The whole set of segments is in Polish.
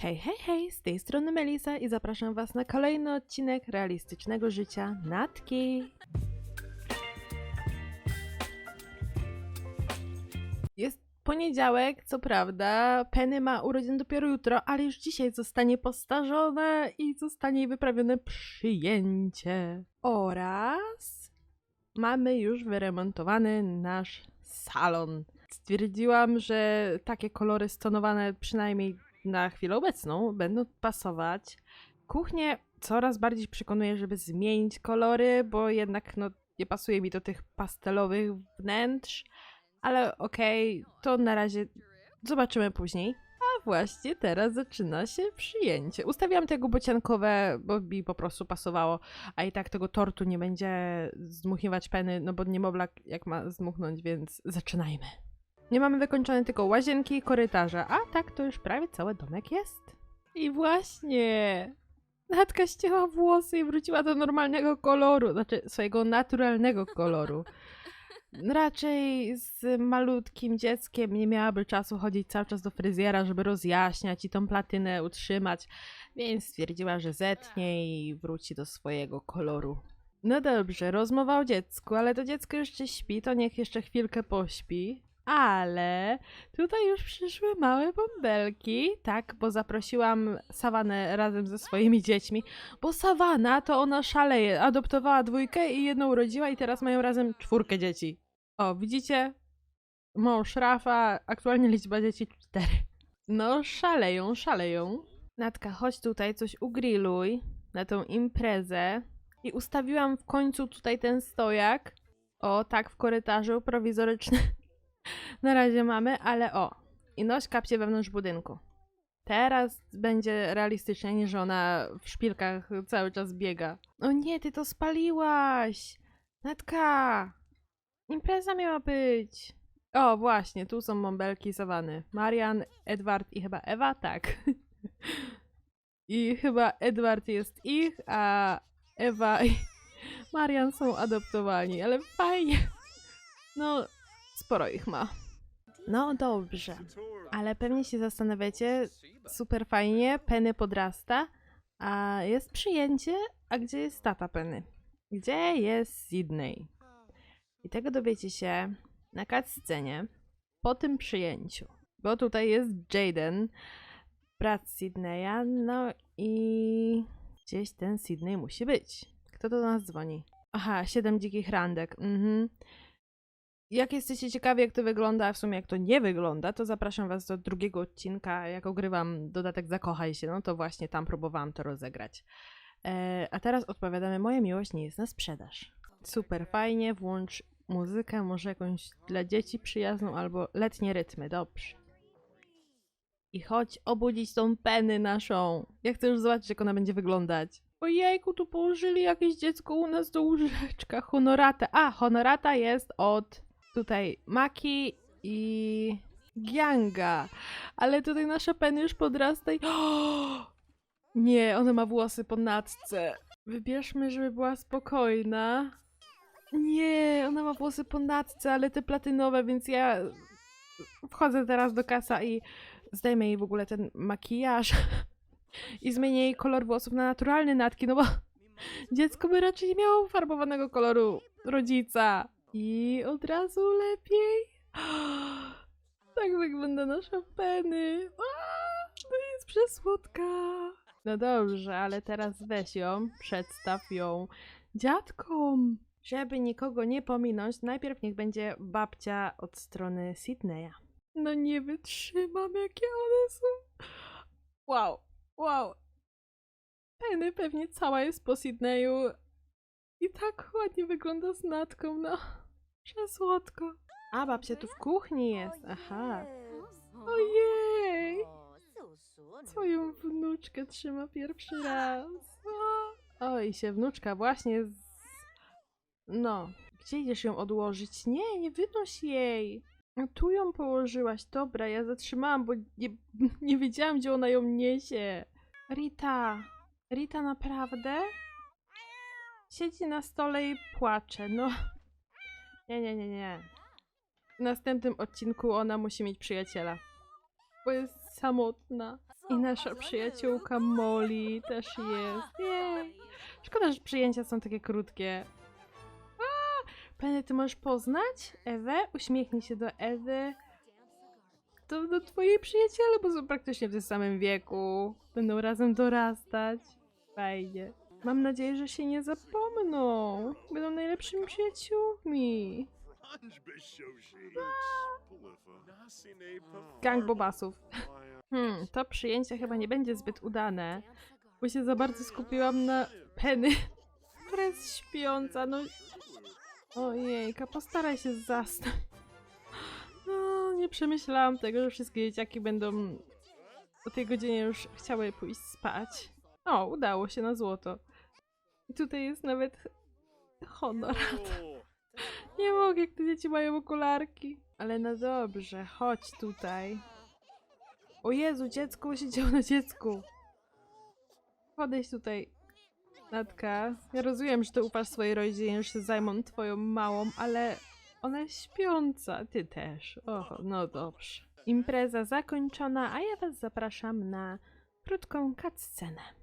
Hej, hej, hej, z tej strony Melisa i zapraszam Was na kolejny odcinek realistycznego życia Natki. Jest poniedziałek, co prawda, Penny ma urodziny dopiero jutro, ale już dzisiaj zostanie postarzone i zostanie wyprawione przyjęcie. Oraz mamy już wyremontowany nasz salon. Stwierdziłam, że takie kolory stonowane przynajmniej na chwilę obecną będą pasować. Kuchnię coraz bardziej przekonuję, żeby zmienić kolory, bo jednak no, nie pasuje mi do tych pastelowych wnętrz. Ale okej, to na razie zobaczymy później. A właśnie teraz zaczyna się przyjęcie. Ustawiłam tego bociankowe, bo mi po prostu pasowało, a i tak tego tortu nie będzie zdmuchiwać peny, no bo niemowlak jak ma zdmuchnąć, więc zaczynajmy. Nie mamy wykończone tylko łazienki i korytarza, a tak to już prawie cały domek jest. I właśnie, Natka ścięła włosy i wróciła do normalnego koloru, znaczy swojego naturalnego koloru. Raczej z malutkim dzieckiem nie miałaby czasu chodzić cały czas do fryzjera, żeby rozjaśniać i tą platynę utrzymać, więc stwierdziła, że zetnie i wróci do swojego koloru. No dobrze, rozmowa o dziecku, ale to dziecko jeszcze śpi, to niech jeszcze chwilkę pośpi. Ale tutaj już przyszły małe bąbelki, tak, bo zaprosiłam Sawanę razem ze swoimi dziećmi, bo Sawana to ona szaleje, adoptowała dwójkę i jedną urodziła i teraz mają razem czwórkę dzieci. O, widzicie? Mąż Rafa, aktualnie liczba dzieci cztery. No, szaleją, szaleją. Natka, chodź tutaj, coś ugrilluj na tą imprezę. I ustawiłam w końcu tutaj ten stojak. O, tak, w korytarzu prowizoryczny. Na razie mamy, ale o. I noś kapcie wewnątrz budynku. Teraz będzie realistycznie, nie że ona w szpilkach cały czas biega. O nie, ty to spaliłaś! Natka! Impreza miała być. O, właśnie, tu są bąbelki Sawany. Marian, Edward i chyba Ewa? Tak. I chyba Edward jest ich, a Ewa i Marian są adoptowani, ale fajnie. No, sporo ich ma. No dobrze, ale pewnie się zastanawiacie, super fajnie, Penny podrasta, a jest przyjęcie, a gdzie jest tata Penny? Gdzie jest Sydney? I tego dowiecie się na cutscenie po tym przyjęciu, bo tutaj jest Jaden, brat Sydneya, no i gdzieś ten Sydney musi być. Kto do nas dzwoni? Aha, siedem dzikich randek. Mhm. Jak jesteście ciekawi, jak to wygląda, a w sumie jak to nie wygląda, to zapraszam Was do drugiego odcinka, jak ogrywam dodatek Zakochaj się, no to właśnie tam próbowałam to rozegrać. E, a teraz odpowiadamy, moja miłość nie jest na sprzedaż. Super, fajnie, włącz muzykę, może jakąś dla dzieci przyjazną, albo letnie rytmy, dobrze. I chodź obudzić tą penę naszą. Ja chcę już zobaczyć, jak ona będzie wyglądać. Ojejku, tu położyli jakieś dziecko u nas do łóżeczka. Honorata. A, honorata jest od tutaj Maki i Gianga. Ale tutaj nasza Penny już podrasta i... Nie, ona ma włosy po natce. Wybierzmy, żeby była spokojna. Nie, ona ma włosy po natce, ale te platynowe, więc ja wchodzę teraz do kasa i zdejmę jej w ogóle ten makijaż i zmienię jej kolor włosów na naturalny natki, no bo dziecko by raczej nie miało farbowanego koloru rodzica. I od razu lepiej. Tak wygląda nasza Penny. To jest przesłodka. No dobrze, ale teraz weź ją, przedstaw ją dziadkom. Żeby nikogo nie pominąć, najpierw niech będzie babcia od strony Sydneya. No nie wytrzymam, jakie one są. Wow, wow. Penny pewnie cała jest po Sydneyu. I tak ładnie wygląda z natką, no. Przesłodko. A, babcia tu w kuchni jest, aha. Ojej! Swoją wnuczkę trzyma pierwszy raz. O, o i się wnuczka właśnie z... No, gdzie idziesz ją odłożyć? Nie, nie wynoś jej. A tu ją położyłaś. Dobra, ja zatrzymałam, bo nie, nie wiedziałam, gdzie ona ją niesie. Rita. Rita, naprawdę? Siedzi na stole i płacze. No. Nie, nie, nie, nie. W następnym odcinku ona musi mieć przyjaciela. Bo jest samotna. I nasza przyjaciółka Molly też jest. Jej. Szkoda, że przyjęcia są takie krótkie. Penny, ty możesz poznać Ewę? Uśmiechnij się do Ewy. To do twojej przyjaciele, bo są praktycznie w tym samym wieku. Będą razem dorastać. Fajnie. Mam nadzieję, że się nie zapomną. Będą najlepszymi przyjaciółmi. Gang bobasów. Hmm, to przyjęcie chyba nie będzie zbyt udane, bo się za bardzo skupiłam na Penny, która jest śpiąca, no... Ojejka, postaraj się zasnąć. No, nie przemyślałam tego, że wszystkie dzieciaki będą o tej godzinie już chciały pójść spać. O, udało się na złoto. I tutaj jest nawet honor. Nie mogę, jak te dzieci mają okularki. Ale no dobrze, chodź tutaj. O Jezu, dziecko siedziało na dziecku. Podejdź tutaj, Natka. Ja rozumiem, że ty ufasz swojej rodzinie, że się zajmą twoją małą, ale ona jest śpiąca. Ty też. Oho, no dobrze. Impreza zakończona, a ja was zapraszam na krótką cutscenę.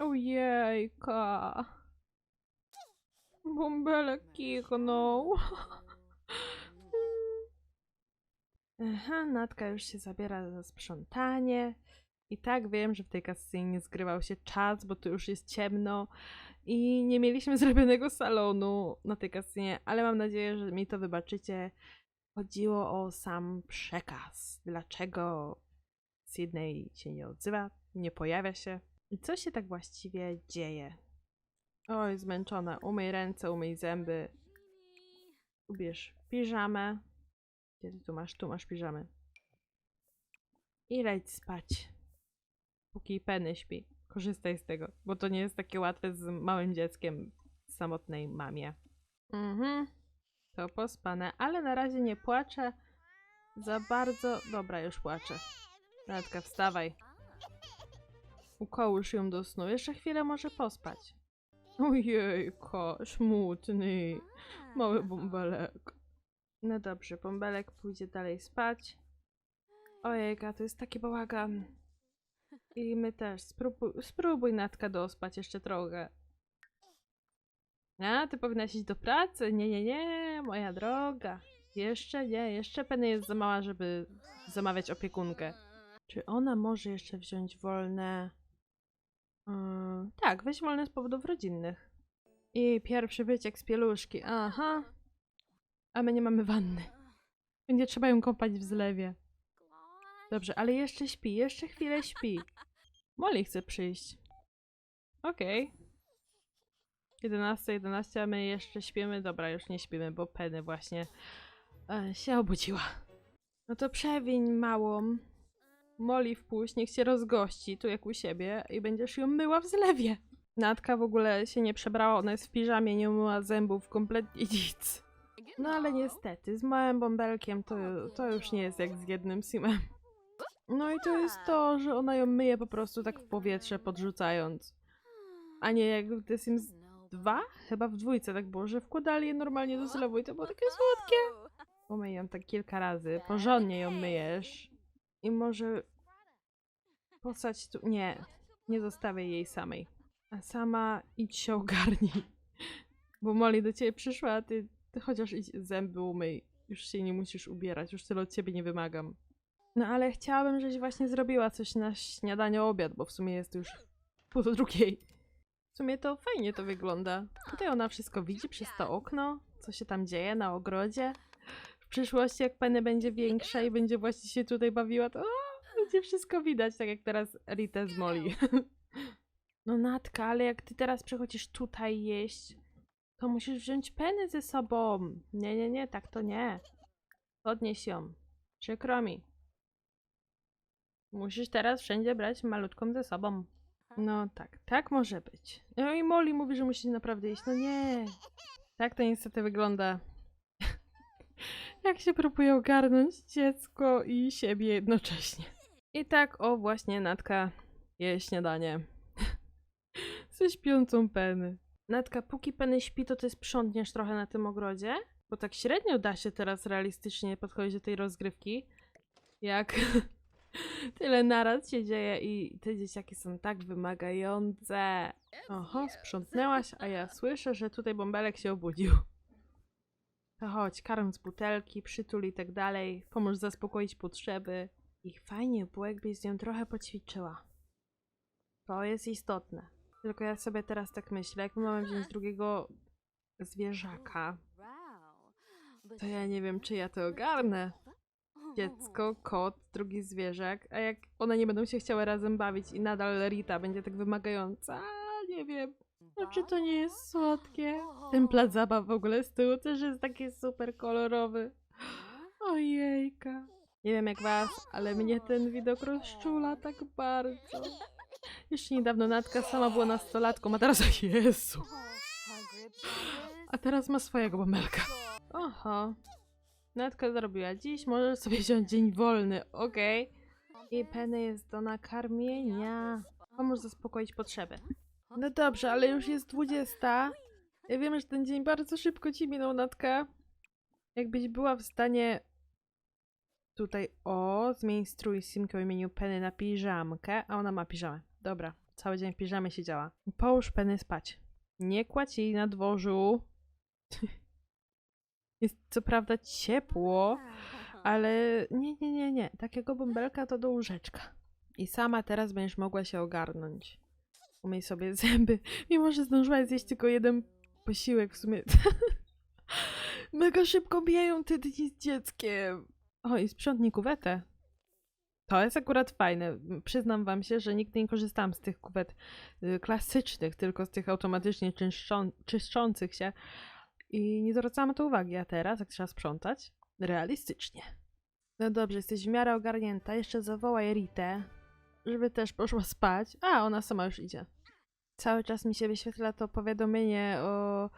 Ojejka. Bąbelek kichnął. Aha, Natka już się zabiera za sprzątanie. I tak wiem, że w tej kasynie zgrywał się czas, bo tu już jest ciemno i nie mieliśmy zrobionego salonu na tej kasynie, ale mam nadzieję, że mi to wybaczycie. Chodziło o sam przekaz. Dlaczego Sydney się nie odzywa, nie pojawia się. I co się tak właściwie dzieje? Oj, zmęczona. Umyj ręce, umyj zęby. Ubierz piżamę. Gdzie ty tu masz? Tu masz piżamę. I leć spać. Póki Penny śpi. Korzystaj z tego, bo to nie jest takie łatwe z małym dzieckiem w samotnej mamie. Mhm. To pospane, ale na razie nie płaczę za bardzo. Dobra, już płaczę. Natka, wstawaj. Ukołysz ją do snu. Jeszcze chwilę może pospać. Ojejka, smutny. Mały bąbelek. No dobrze, bąbelek pójdzie dalej spać. Ojejka, to jest taki bałagan. I my też. Spróbuj, spróbuj Natka dospać jeszcze trochę. A, ty powinnaś iść do pracy? Nie, nie, nie, moja droga. Jeszcze nie, jeszcze Penny jest za mała, żeby zamawiać opiekunkę. Czy ona może jeszcze wziąć wolne? Yy, tak, weź wolne z powodów rodzinnych. I pierwszy wyciek z pieluszki. Aha. A my nie mamy wanny. Będzie trzeba ją kąpać w zlewie. Dobrze, ale jeszcze śpi, jeszcze chwilę śpi. Molly chce przyjść. Okej. 11, 11, a my jeszcze śpimy. Dobra, już nie śpimy, bo Penny właśnie e, się obudziła. No to przewiń małą. Molly wpuść, niech się rozgości tu jak u siebie i będziesz ją myła w zlewie. Natka w ogóle się nie przebrała, ona jest w piżamie, nie umyła zębów, kompletnie nic. No ale niestety, z małym bąbelkiem to, to już nie jest jak z jednym simem. No i to jest to, że ona ją myje po prostu tak w powietrze podrzucając. A nie jak w The Sims 2? Chyba w dwójce tak było, że wkładali je normalnie do zlewu i to było takie słodkie. Umyj ją tak kilka razy, porządnie ją myjesz. I może posać tu... Nie, nie zostawię jej samej. A sama idź się ogarnij. Bo Molly do ciebie przyszła, a ty, ty chociaż idź zęby umyj. Już się nie musisz ubierać, już tyle od ciebie nie wymagam. No ale chciałabym, żebyś właśnie zrobiła coś na śniadanie, obiad, bo w sumie jest już pół do drugiej. W sumie to fajnie to wygląda. Tutaj ona wszystko widzi przez to okno, co się tam dzieje na ogrodzie. W przyszłości, jak Penny będzie większa i będzie właśnie się tutaj bawiła, to będzie wszystko widać, tak jak teraz Rita z Molly. No Natka, ale jak ty teraz przychodzisz tutaj jeść, to musisz wziąć Penny ze sobą. Nie, nie, nie, tak to nie. Podnieś ją. Przykro mi. Musisz teraz wszędzie brać malutką ze sobą. No tak, tak może być. No i Molly mówi, że musi naprawdę iść. No nie. Tak to niestety wygląda. Jak się próbuje ogarnąć dziecko i siebie jednocześnie. I tak, o właśnie, Natka je śniadanie. Ze śpiącą Penny. Natka, póki Penny śpi, to ty sprzątniesz trochę na tym ogrodzie? Bo tak średnio da się teraz realistycznie podchodzić do tej rozgrywki. Jak tyle naraz się dzieje i te dzieciaki są tak wymagające. Oho, sprzątnęłaś, a ja słyszę, że tutaj bąbelek się obudził. To chodź, karm z butelki, przytul i tak dalej, pomóż zaspokoić potrzeby. I fajnie było, jakbyś z nią trochę poćwiczyła. To jest istotne. Tylko ja sobie teraz tak myślę, jak my mamy wziąć drugiego zwierzaka, to ja nie wiem, czy ja to ogarnę. Dziecko, kot, drugi zwierzak, a jak one nie będą się chciały razem bawić i nadal Rita będzie tak wymagająca, nie wiem. No czy to nie jest słodkie? Ten plac zabaw w ogóle z tyłu też jest taki super kolorowy. Ojejka. Nie wiem jak was, ale mnie ten widok rozczula tak bardzo. Jeszcze niedawno Natka sama była nastolatką, a teraz Jezu. A teraz ma swojego bąbelka. Oho. Natka zrobiła dziś, możesz sobie wziąć dzień wolny, okej. I Penny jest do nakarmienia. Pomóż zaspokoić potrzeby. No dobrze, ale już jest 20. Ja wiem, że ten dzień bardzo szybko ci minął, Natka. Jakbyś była w stanie tutaj, o, zmień strój Simkę o imieniu Penny na piżamkę, a ona ma piżamę. Dobra, cały dzień w piżamie siedziała. Połóż Penny spać. Nie kładź jej na dworzu. Jest co prawda ciepło, ale nie, nie, nie, nie. Takiego bąbelka to do łóżeczka. I sama teraz będziesz mogła się ogarnąć. Umyj sobie zęby. Mimo, że zdążyłaś zjeść tylko jeden posiłek w sumie. Mega szybko bijają te dni z dzieckiem. O, i sprzątnij kuwetę. To jest akurat fajne. Przyznam wam się, że nigdy nie korzystałam z tych kuwet y, klasycznych, tylko z tych automatycznie czyszczą, czyszczących się. I nie zwracałam na to uwagi, a teraz, jak trzeba sprzątać, realistycznie. No dobrze, jesteś w miarę ogarnięta. Jeszcze zawołaj Ritę, żeby też poszła spać. A, ona sama już idzie. Cały czas mi się wyświetla to powiadomienie o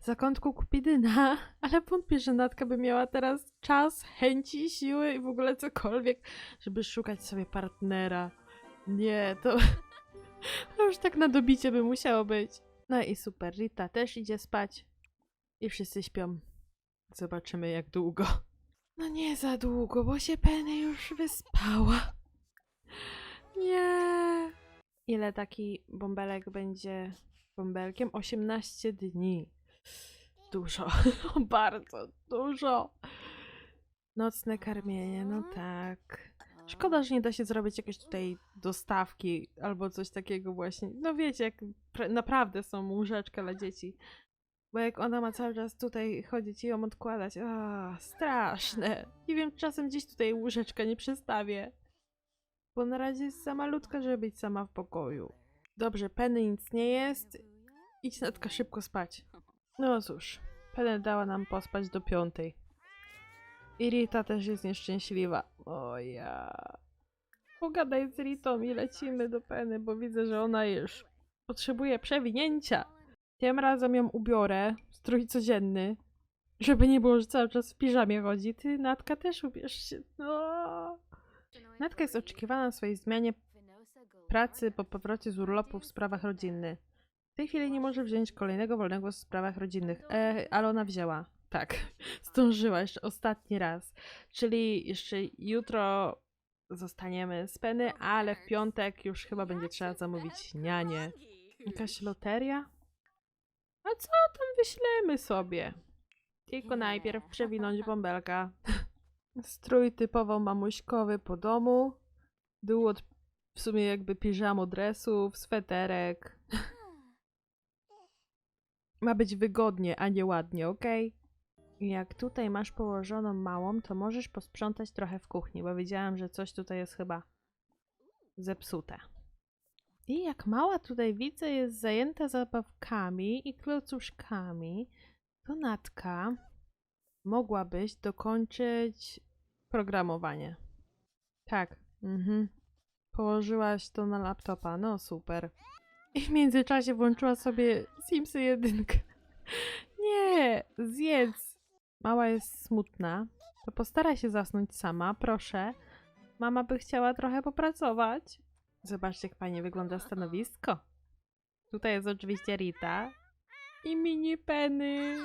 zakątku Kupidyna, ale wątpię, że Natka by miała teraz czas, chęci, siły i w ogóle cokolwiek, żeby szukać sobie partnera. Nie, to, to już tak na dobicie by musiało być. No i super, Rita też idzie spać i wszyscy śpią. Zobaczymy jak długo. No nie za długo, bo się Penny już wyspała. Nie. Ile taki bąbelek będzie bąbelkiem? 18 dni. dużo, bardzo dużo. Nocne karmienie, no tak. Szkoda, że nie da się zrobić jakiejś tutaj dostawki albo coś takiego właśnie. No wiecie, jak pra- naprawdę są łóżeczka dla dzieci. Bo jak ona ma cały czas tutaj chodzić i ją odkładać, a straszne. Nie wiem, czy czasem gdzieś tutaj łóżeczka nie przestawię. Bo na razie jest za żeby być sama w pokoju. Dobrze, Penny nic nie jest. Idź Natka szybko spać. No cóż, Penny dała nam pospać do piątej. I Rita też jest nieszczęśliwa. O ja. Pogadaj z Ritą i lecimy do Penny, bo widzę, że ona już potrzebuje przewinięcia. Tym razem ją ubiorę, strój codzienny, żeby nie było, że cały czas w piżamie chodzi. Ty, Natka, też ubierz się. No. Natka jest oczekiwana na swojej zmianie pracy po powrocie z urlopu w sprawach rodzinnych. W tej chwili nie może wziąć kolejnego wolnego w sprawach rodzinnych. E, ale ona wzięła. Tak, zdążyła jeszcze ostatni raz. Czyli jeszcze jutro zostaniemy z Penny, ale w piątek już chyba będzie trzeba zamówić nianie. Jakaś loteria? A co tam wyślemy sobie? Tylko najpierw przewinąć bąbelka. Strój typowo mamuśkowy po domu. Dół od w sumie jakby piżamo dresów, sweterek. Ma być wygodnie, a nie ładnie? I Jak tutaj masz położoną małą, to możesz posprzątać trochę w kuchni, bo widziałam, że coś tutaj jest chyba zepsute. I jak mała tutaj widzę jest zajęta zabawkami i klocuszkami, to Natka mogłabyś dokończyć programowanie. Tak, mhm. Położyłaś to na laptopa, no super. I w międzyczasie włączyła sobie Simsy 1. Nie, zjedz. Mała jest smutna. To postaraj się zasnąć sama, proszę. Mama by chciała trochę popracować. Zobaczcie, jak fajnie wygląda stanowisko. Tutaj jest oczywiście Rita i mini Penny.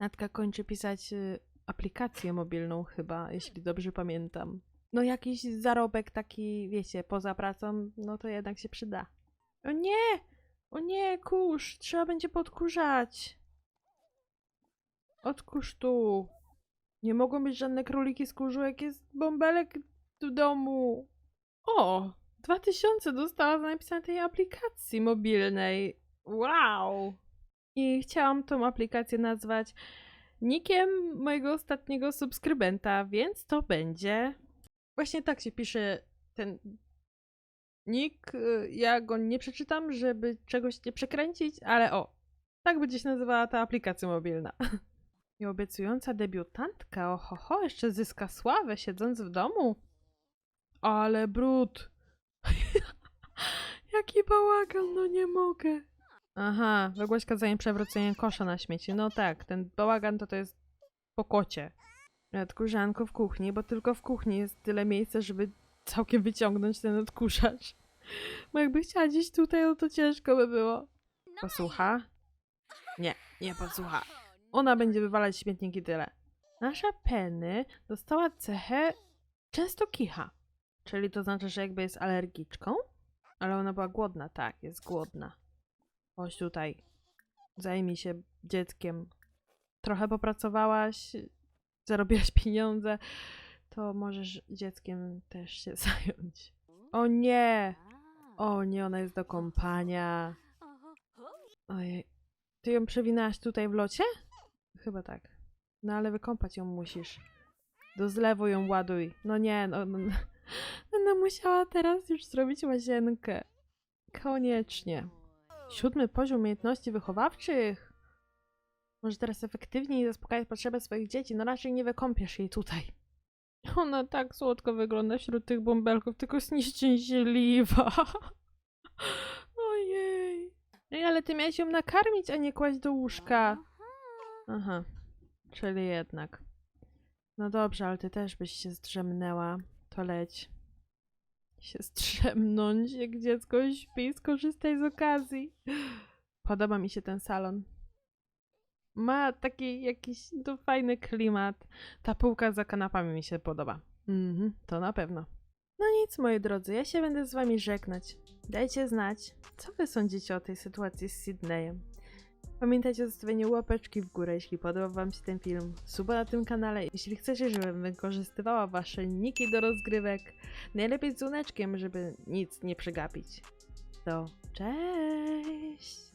Natka kończy pisać y, aplikację mobilną chyba, jeśli dobrze pamiętam. No jakiś zarobek taki, wiecie, poza pracą, no to jednak się przyda. O nie! O nie, kurz! Trzeba będzie podkurzać! Odkurz tu! Nie mogą być żadne króliki z kurzu, jak jest bąbelek w domu. O! 2000 dostała za napisanie tej aplikacji mobilnej. Wow! I chciałam tą aplikację nazwać nikiem mojego ostatniego subskrybenta, więc to będzie. Właśnie tak się pisze ten nick. Ja go nie przeczytam, żeby czegoś nie przekręcić, ale o, tak będzie się nazywała ta aplikacja mobilna. I obiecująca debiutantka, ohoho, jeszcze zyska sławę siedząc w domu. Ale brud. Jaki bałagan, no nie mogę. Aha, wygłoś kazanie przewrócenia kosza na śmieci. No tak, ten bałagan to to jest po kocie. Odkurzanko w kuchni, bo tylko w kuchni jest tyle miejsca, żeby całkiem wyciągnąć ten odkurzacz. Bo jakby chciała gdzieś tutaj, no to ciężko by było. Posłucha? Nie, nie posłucha. Ona będzie wywalać śmietniki tyle. Nasza Penny dostała cechę często kicha. Czyli to znaczy, że jakby jest alergiczką? Ale ona była głodna, tak, jest głodna. Chodź tutaj. Zajmij się dzieckiem. Trochę popracowałaś, zarobiłaś pieniądze, to możesz dzieckiem też się zająć. O nie! O nie, ona jest do kąpania. Ojej. Ty ją przewinałaś tutaj w locie? Chyba tak. No ale wykąpać ją musisz. Do zlewu ją ładuj. No nie, no, no, no. Ona musiała teraz już zrobić łazienkę. Koniecznie. Siódmy poziom umiejętności wychowawczych. Może teraz efektywniej zaspokajać potrzeby swoich dzieci. No raczej nie wykąpiesz jej tutaj. Ona tak słodko wygląda wśród tych bąbelków, tylko jest nieszczęśliwa. Ojej. Ej, ale ty miałeś ją nakarmić, a nie kłaść do łóżka. Aha, czyli jednak. No dobrze, ale ty też byś się zdrzemnęła. To leć. Się zdrzemnąć, jak dziecko śpi, skorzystaj z okazji. Podoba mi się ten salon. Ma taki jakiś to fajny klimat. Ta półka za kanapami mi się podoba. Mhm, to na pewno. No nic, moi drodzy, ja się będę z wami żegnać. Dajcie znać, co wy sądzicie o tej sytuacji z Sydneyem. Pamiętajcie o zostawieniu łapeczki w górę, jeśli podobał wam się ten film, suba na tym kanale, jeśli chcecie, żebym wykorzystywała wasze niki do rozgrywek, najlepiej z dzwoneczkiem, żeby nic nie przegapić. To cześć!